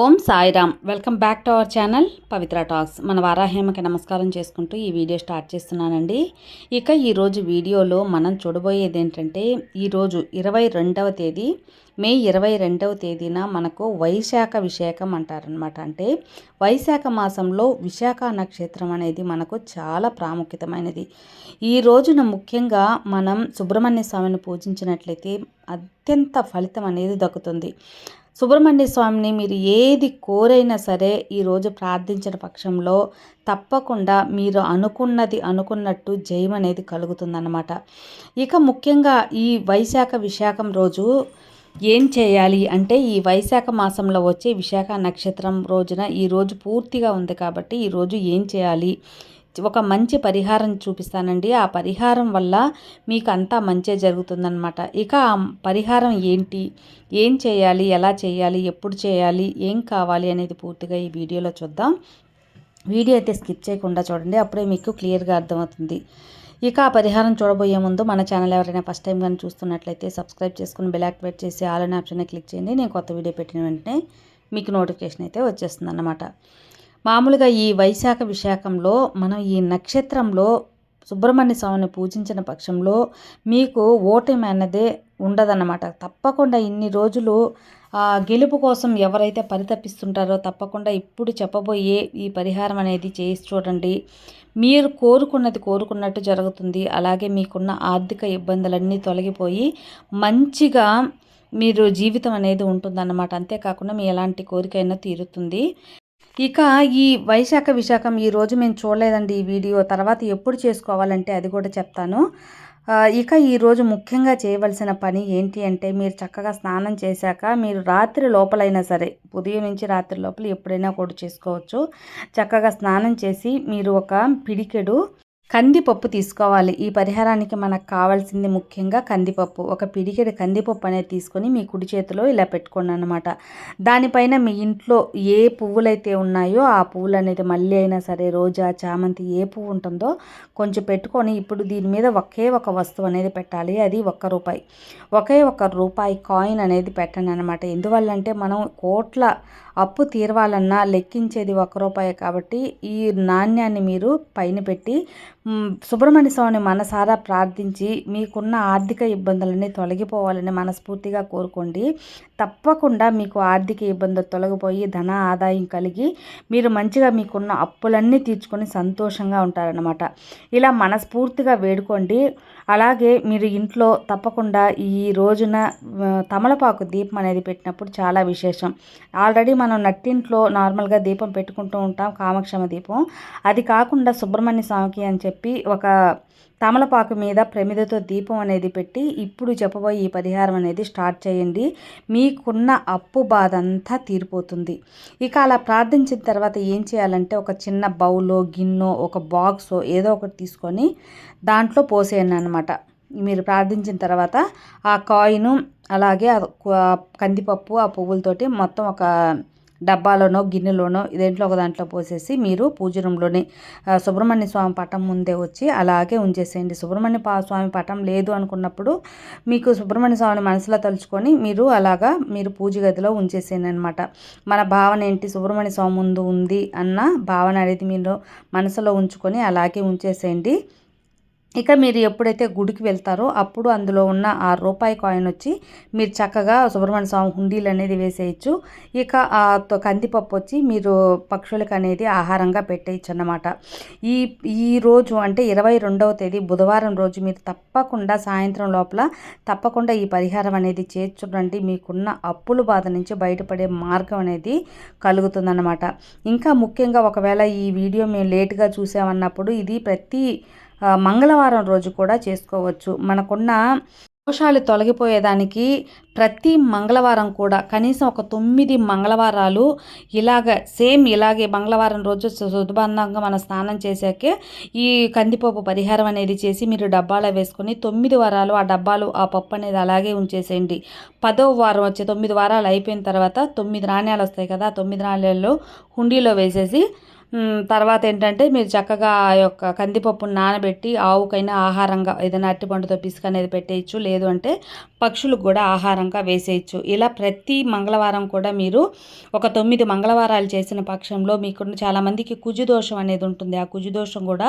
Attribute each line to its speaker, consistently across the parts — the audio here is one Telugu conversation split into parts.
Speaker 1: Om Sairam. Welcome back to our channel Pavitra talks. మన వారాహేమకి నమస్కారం చేసుకుంటూ ఈ వీడియో స్టార్ట్ చేస్తున్నానండి. ఇక ఈరోజు వీడియోలో మనం చూడబోయేది ఏంటంటే ఈరోజు ఇరవై రెండవ తేదీ మే ఇరవై రెండవ తేదీన మనకు వైశాఖ విశాఖం అంటారనమాట అంటే వైశాఖ మాసంలో విశాఖ నక్షత్రం అనేది మనకు చాలా ప్రాముఖ్యతమైనది ఈ రోజున ముఖ్యంగా మనం సుబ్రహ్మణ్య స్వామిని పూజించినట్లయితే అత్యంత ఫలితం అనేది దక్కుతుంది. సుబ్రహ్మణ్య స్వామిని మీరు ఏది కోరైనా సరే ఈరోజు ప్రార్థించిన పక్షంలో తప్పకుండా మీరు అనుకున్నది అనుకున్నట్టు జయం అనేది కలుగుతుందన్నమాట. ఇక ముఖ్యంగా ఈ వైశాఖ విశాఖం రోజు ఏం చేయాలి అంటే ఈ వైశాఖ మాసంలో వచ్చే విశాఖ నక్షత్రం రోజున ఈరోజు పూర్తిగా ఉంది కాబట్టి ఈరోజు ఏం చేయాలి? ఒక మంచి పరిహారం చూపిస్తానండి. ఆ పరిహారం వల్ల మీకు అంతా మంచి జరుగుతుందనమాట ఇక ఆ పరిహారం ఏంటి? ఏం చేయాలి? ఎలా చేయాలి? ఎప్పుడు చేయాలి? ఏం కావాలి అనేది పూర్తిగా ఈ వీడియోలో చూద్దాం. వీడియో అయితే స్కిప్ చేయకుండా చూడండి. అప్పుడే మీకు క్లియర్గా అర్థమవుతుంది. ఇక ఆ పరిహారం చూడబోయే ముందు మన ఛానల్ ఎవరైనా ఫస్ట్ టైం కానీ చూస్తున్నట్లయితే సబ్స్క్రైబ్ చేసుకుని బెల్ యాక్టివేట్ చేసి ఆల్ అనే ఆప్షన్ క్లిక్ చేయండి. నేను కొత్త వీడియో పెట్టిన వెంటనే మీకు నోటిఫికేషన్ అయితే వచ్చేస్తుంది అన్నమాట మామూలుగా ఈ వైశాఖ విశాఖంలో మనం ఈ నక్షత్రంలో సుబ్రహ్మణ్య స్వామిని పూజించిన పక్షంలో మీకు ఓటమి అన్నదే ఉండదన్నమాట. తప్పకుండా ఇన్ని రోజులు గెలుపు కోసం ఎవరైతే పరితపిస్తుంటారో తప్పకుండా ఇప్పుడు చెప్పబోయే ఈ పరిహారం అనేది చేసి చూడండి. మీరు కోరుకున్నది కోరుకున్నట్టు జరుగుతుంది. అలాగే మీకున్న ఆర్థిక ఇబ్బందులన్నీ తొలగిపోయి మంచిగా మీరు జీవితం అనేది ఉంటుందన్నమాట. అంతేకాకుండా మీ ఎలాంటి కోరికైనా తీరుతుంది. ఇక ఈ వైశాఖ విశాఖం ఈరోజు మేము చూడలేదండి ఈ వీడియో. తర్వాత ఎప్పుడు చేసుకోవాలంటే అది కూడా చెప్తాను. ఇక ఈరోజు ముఖ్యంగా చేయవలసిన పని ఏంటి అంటే మీరు చక్కగా స్నానం చేశాక మీరు రాత్రి లోపలైనా సరే ఉదయం నుంచి రాత్రి లోపల ఎప్పుడైనా కూడా చేసుకోవచ్చు. చక్కగా స్నానం చేసి మీరు ఒక పిడికెడు కందిపప్పు తీసుకోవాలి. ఈ పరిహారానికి మనకు కావాల్సింది ముఖ్యంగా కందిపప్పు. ఒక పిడికెడు కందిపప్పు అనేది తీసుకొని మీ కుడి చేతిలో ఇలా పెట్టుకోండి అనమాట దానిపైన మీ ఇంట్లో ఏ పువ్వులైతే ఉన్నాయో ఆ పువ్వులు అనేది మళ్ళీ అయినా సరే రోజా చామంతి ఏ పువ్వు ఉంటుందో కొంచెం పెట్టుకొని ఇప్పుడు దీని మీద ఒకే ఒక వస్తువు అనేది పెట్టాలి. అది ఒక్క రూపాయి. ఒకే ఒక రూపాయి కాయిన్ అనేది పెట్టండి అనమాట ఎందువల్లంటే మనం కోట్ల అప్పు తీరవాలన్నా లెక్కించేది ఒక్క రూపాయి కాబట్టి ఈ నాణ్యాన్ని మీరు పైన పెట్టి సుబ్రహ్మణ్య స్వామిని మనసారా ప్రార్థించి మీకున్న ఆర్థిక ఇబ్బందులన్నీ తొలగిపోవాలని మనస్ఫూర్తిగా కోరుకోండి. తప్పకుండా మీకు ఆర్థిక ఇబ్బందులు తొలగిపోయి ధన ఆదాయం కలిగి మీరు మంచిగా మీకున్న అప్పులన్నీ తీర్చుకొని సంతోషంగా ఉంటారనమాట ఇలా మనస్ఫూర్తిగా వేడుకోండి. అలాగే మీరు ఇంట్లో తప్పకుండా ఈ రోజున తమలపాకు దీపం అనేది పెట్టినప్పుడు చాలా విశేషం. ఆల్రెడీ మనం నట్టింట్లో నార్మల్గా దీపం పెట్టుకుంటూ ఉంటాం కామక్షమ దీపం. అది కాకుండా సుబ్రహ్మణ్య స్వామికి అని చెప్పి ఒక తమలపాకు మీద ప్రమిదతో దీపం అనేది పెట్టి ఇప్పుడు చెప్పబోయే ఈ పరిహారం అనేది స్టార్ట్ చేయండి. మీకున్న అప్పు బాధ అంతా తీరిపోతుంది. ఇక అలా ప్రార్థించిన తర్వాత ఏం చేయాలంటే ఒక చిన్న బౌలో గిన్నో ఒక బాక్సో ఏదో ఒకటి తీసుకొని దాంట్లో పోసేయండి అనమాట మీరు ప్రార్థించిన తర్వాత ఆ కాయిన్ అలాగే కందిపప్పు ఆ పువ్వులతోటి మొత్తం ఒక డబ్బాలోనో గిన్నెలోనో దేంట్లో ఒక దాంట్లో పోసేసి మీరు పూజ రూమ్లోనే సుబ్రహ్మణ్య స్వామి పటం ముందే వచ్చి అలాగే ఉంచేసేయండి. సుబ్రహ్మణ్య స్వామి పటం లేదు అనుకున్నప్పుడు మీకు సుబ్రహ్మణ్య స్వామిని మనసులో తలుచుకొని మీరు అలాగా మీరు పూజ గదిలో ఉంచేసేయండి అనమాట మన భావన ఏంటి? సుబ్రహ్మణ్య స్వామి ముందు ఉంది అన్న భావన అనేది మీరు మనసులో ఉంచుకొని అలాగే ఉంచేసేయండి. ఇక మీరు ఎప్పుడైతే గుడికి వెళ్తారో అప్పుడు అందులో ఉన్న ఆ రూపాయి కాయిన్ వచ్చి మీరు చక్కగా సుబ్రహ్మణ్య స్వామి హుండీలు అనేది వేసేయచ్చు. ఇక ఆ కందిపప్పు వచ్చి మీరు పక్షులకు అనేది ఆహారంగా పెట్టేయచ్చు అన్నమాట. ఈ ఈ రోజు అంటే ఇరవై రెండవ తేదీ బుధవారం రోజు మీరు తప్పకుండా సాయంత్రం లోపల తప్పకుండా ఈ పరిహారం అనేది చేర్చుడండి. మీకున్న అప్పుల బాధ నుంచి బయటపడే మార్గం అనేది కలుగుతుందన్నమాట. ఇంకా ముఖ్యంగా ఒకవేళ ఈ వీడియో మేము లేట్గా చూసామన్నప్పుడు ఇది ప్రతి మంగళవారం రోజు కూడా చేసుకోవచ్చు. మనకున్న దోషాలు తొలగిపోయేదానికి ప్రతి మంగళవారం కూడా కనీసం ఒక తొమ్మిది మంగళవారాలు ఇలాగ సేమ్ ఇలాగే మంగళవారం రోజు శుద్ధబంధంగా మనం స్నానం చేశాకే ఈ కందిపప్పు పరిహారం అనేది చేసి మీరు డబ్బాలో వేసుకొని తొమ్మిది వారాలు ఆ డబ్బాలు ఆ పప్పు అనేది అలాగే ఉంచేసేయండి. పదో వారం వచ్చే తొమ్మిది వారాలు అయిపోయిన తర్వాత తొమ్మిది నాణ్యాలు వస్తాయి కదా తొమ్మిది నాణ్యాలు హుండీలో వేసేసి తర్వాత ఏంటంటే మీరు చక్కగా ఆ యొక్క కందిపప్పును నానబెట్టి ఆవుకైనా ఆహారంగా ఏదైనా అరటిపండుతో పిసుక అనేది పెట్టేయచ్చు. లేదు అంటే పక్షులకు కూడా ఆహారంగా వేసేయచ్చు. ఇలా ప్రతి మంగళవారం కూడా మీరు ఒక తొమ్మిది మంగళవారాలు చేసిన పక్షంలో మీకు చాలామందికి కుజు దోషం అనేది ఉంటుంది. ఆ కుజు దోషం కూడా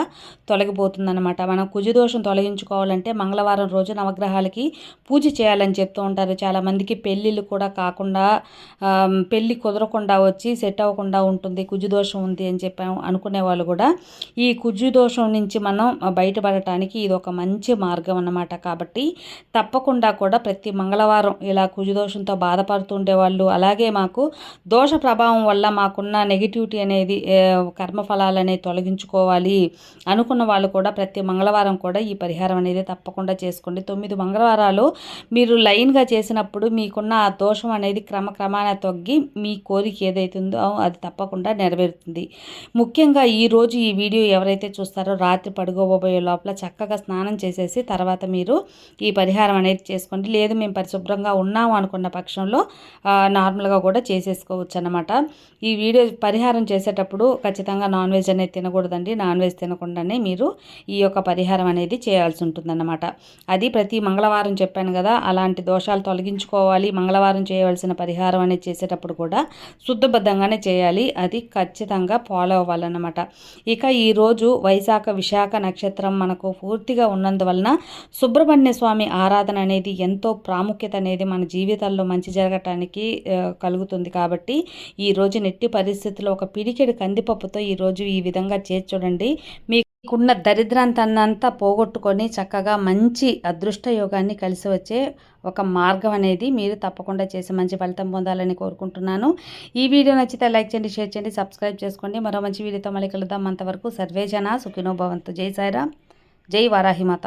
Speaker 1: తొలగిపోతుందన్నమాట. మనం కుజు దోషం తొలగించుకోవాలంటే మంగళవారం రోజు నవగ్రహాలకి పూజ చేయాలని చెప్తూ ఉంటారు. చాలామందికి పెళ్ళిళ్ళు కూడా కాకుండా పెళ్ళి కుదరకుండా వచ్చి సెట్ అవ్వకుండా ఉంటుంది. కుజు దోషం ఉంది అని చెప్పి అనుకునే వాళ్ళు కూడా ఈ కుజు దోషం నుంచి మనం బయటపడటానికి ఇది ఒక మంచి మార్గం అన్నమాట. కాబట్టి తప్పకుండా కూడా ప్రతి మంగళవారం ఇలా కుజు దోషంతో బాధపడుతుండే వాళ్ళు అలాగే మాకు దోష ప్రభావం వల్ల మాకున్న నెగిటివిటీ అనేది ఏ, కర్మఫలాలు అనేవి తొలగించుకోవాలి అనుకున్న వాళ్ళు కూడా ప్రతి మంగళవారం కూడా ఈ పరిహారం అనేది తప్పకుండా చేసుకోండి. తొమ్మిది మంగళవారాలు మీరు లైన్గా చేసినప్పుడు మీకున్న ఆ దోషం అనేది క్రమక్రమాన తగ్గి మీ కోరిక ఏదైతుందో అది తప్పకుండా నెరవేరుతుంది. ముఖ్యంగా ఈరోజు ఈ వీడియో ఎవరైతే చూస్తారో రాత్రి పడుకోబోయే లోపల చక్కగా స్నానం చేసేసి తర్వాత మీరు ఈ పరిహారం అనేది చేసుకోండి. లేదు మేము పరిశుభ్రంగా ఉన్నాము అనుకున్న పక్షంలో నార్మల్గా కూడా చేసేసుకోవచ్చు అన్నమాట ఈ వీడియో పరిహారం చేసేటప్పుడు ఖచ్చితంగా నాన్ వెజ్ అనేది తినకూడదండి. నాన్ వెజ్ తినకుండానే మీరు ఈ యొక్క పరిహారం అనేది చేయాల్సి ఉంటుందన్నమాట. అది ప్రతి మంగళవారం చెప్పాను కదా అలాంటి దోషాలు తొలగించుకోవాలి. మంగళవారం చేయవలసిన పరిహారం అనేది చేసేటప్పుడు కూడా శుద్ధబద్ధంగానే చేయాలి. అది ఖచ్చితంగా ఫాలో అవ్వాలన్నమాట. ఇక ఈరోజు వైశాఖ విశాఖ నక్షత్రం మనకు పూర్తిగా ఉన్నందువలన సుబ్రహ్మణ్య స్వామి ఆరాధన అనేది ఎంతో ప్రాముఖ్యత అనేది మన జీవితాల్లో మంచి జరగటానికి కలుగుతుంది కాబట్టి ఈరోజు నెట్టి పరిస్థితిలో ఒక పిడికెడు కందిపప్పుతో ఈరోజు ఈ విధంగా చేసి చూడండి మీకున్న దరిద్రాంతన్నంతా పోగొట్టుకొని చక్కగా మంచి అదృష్ట యోగాన్ని కలిసి వచ్చే ఒక మార్గం అనేది మీరు తప్పకుండా చేసి మంచి ఫలితం పొందాలని కోరుకుంటున్నాను. ఈ వీడియో నచ్చితే లైక్ చేయండి షేర్ చేయండి సబ్స్క్రైబ్ చేసుకోండి. మరో మంచి వీడియోతో మళ్ళీ కలుద్దాం. అంతవరకు సర్వేజన సుఖినో భవంతు. జై సాయిరామ్. జై వారాహిమాత.